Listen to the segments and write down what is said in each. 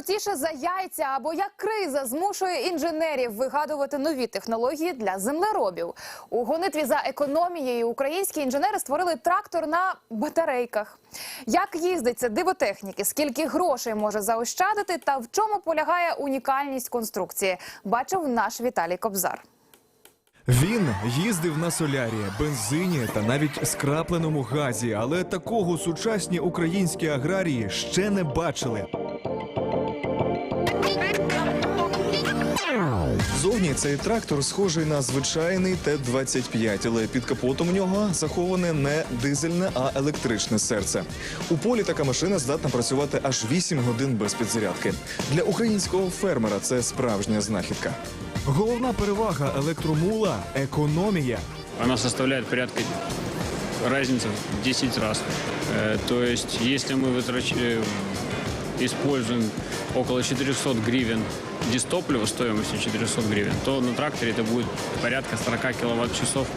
крутіше за яйця або як криза змушує інженерів вигадувати нові технології для землеробів. У гонитві за економією українські інженери створили трактор на батарейках. Як їздить це дивотехніки, скільки грошей може заощадити та в чому полягає унікальність конструкції, бачив наш Віталій Кобзар. Він їздив на солярі, бензині та навіть скрапленому газі, але такого сучасні українські аграрії ще не бачили. Зовні цей трактор схожий на звичайний Т-25, але під капотом у нього заховане не дизельне, а електричне серце. У полі така машина здатна працювати аж 8 годин без підзарядки. Для українського фермера це справжня знахідка. Головна перевага електромула економія. Она составляет порядка разницы в 10 раз. Э, То есть, если мы вытрач- э, используем около 400 гривен дистоплива стоимостью 400 гривен, то на тракторе это будет порядка 40 киловатт-часов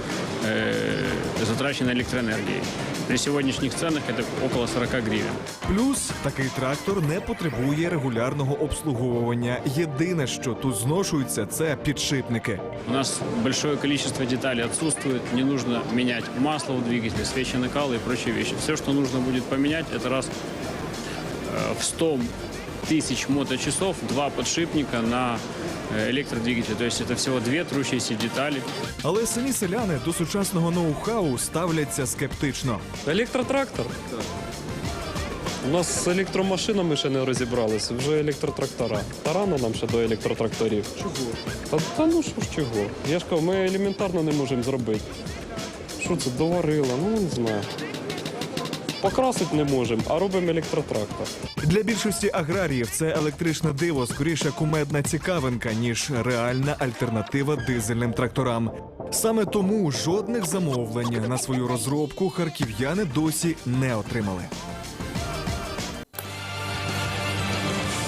э, затраченной электроэнергии. При сегодняшних ценах это около 40 гривен. Плюс такий трактор не потребує регулярного обслуговування. Єдине, що тут зношується, це підшипники. У нас большое количество деталей отсутствует, не нужно менять масло в двигателе, свечи накалы и прочие вещи. Все, что нужно будет поменять, это раз э, в 100 тысяч моточасов два подшипника на э, электродвигатель. То есть это всего две трущиеся детали. Але самі селяни до сучасного ноу-хау ставляться скептично. Електротрактор? У нас з електромашинами ще не розібралися, вже електротрактора. Та рано нам ще до електротракторів. Чого? Та, та ну що ж чого? Я ж кажу, ми елементарно не можемо зробити. Що це, доварила? Ну не знаю. Покрасити не можемо, а робимо електротрактор. Для більшості аграріїв це електричне диво скоріше кумедна цікавинка, ніж реальна альтернатива дизельним тракторам. Саме тому жодних замовлень на свою розробку харків'яни досі не отримали.